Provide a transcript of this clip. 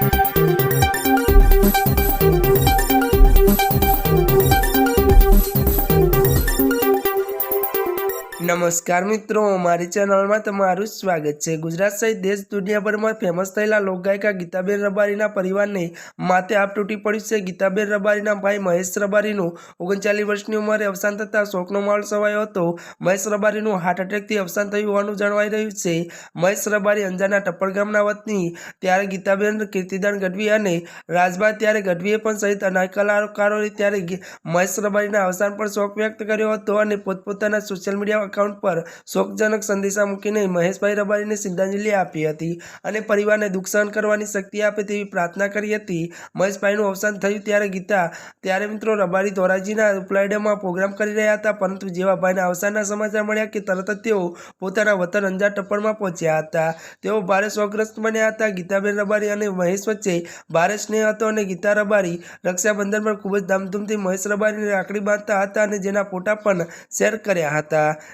Thank you. નમસ્કાર મિત્રો, મારી ચેનલમાં તમારું સ્વાગત છે. ગુજરાત સહિત દેશ દુનિયાભરમાં ફેમસ થયેલા લોકગાયિકા ગીતાબેન રબારીના પરિવારને માથે આપ તૂટી પડ્યું છે. ગીતાબેન રબારીના ભાઈ મહેશ રબારીનું ઓગણચાલીસ વર્ષની ઉંમરે અવસાન થતાં શોકનો માહોલ સવાયો હતો. મહેશ રબારીનું હાર્ટ એટેકથી અવસાન થયું હોવાનું જણાવાઈ રહ્યું છે. મહેશ રબારી અંજારના ટપ્પર ગામના વતની, ત્યારે ગીતાબેન કીર્તિદાન ગઢવી અને રાજબા ત્યારે ગઢવીએ પણ સહિત અનેક કલાકારોએ ત્યારે મહેશ રબારીના અવસાન પર શોક વ્યક્ત કર્યો હતો અને પોતપોતાના સોશિયલ મીડિયા એકાઉન્ટ પર શોકજનક સંદેશા મૂકીને મહેશભાઈ રબારીને શ્રદ્ધાંજલિ આપી હતી અને પરિવારને દુઃખ સહન કરવાની શક્તિ આપે તેવી પ્રાર્થના કરી હતી. મહેશભાઈનું અવસાન થયું ત્યારે ગીતા, ત્યારે મિત્રો રબારી ધોરાજીના ઉપલાયડામાં પ્રોગ્રામ કરી રહ્યા હતા, પરંતુ જેવા ભાઈના અવસાનના સમાચાર મળ્યા કે તરત જ તેઓ પોતાના વતન અંજાર ટપ્પરમાં પહોંચ્યા હતા. તેઓ ભારે શોકગ્રસ્ત બન્યા હતા. ગીતાબેન રબારી અને મહેશ વચ્ચે ભારે સ્નેહ હતો અને ગીતા રબારી રક્ષાબંધન પર ખૂબ જ ધામધૂમથી મહેશ રબારીને રાખડી બાંધતા હતા અને જેના ફોટા પણ શેર કર્યા હતા.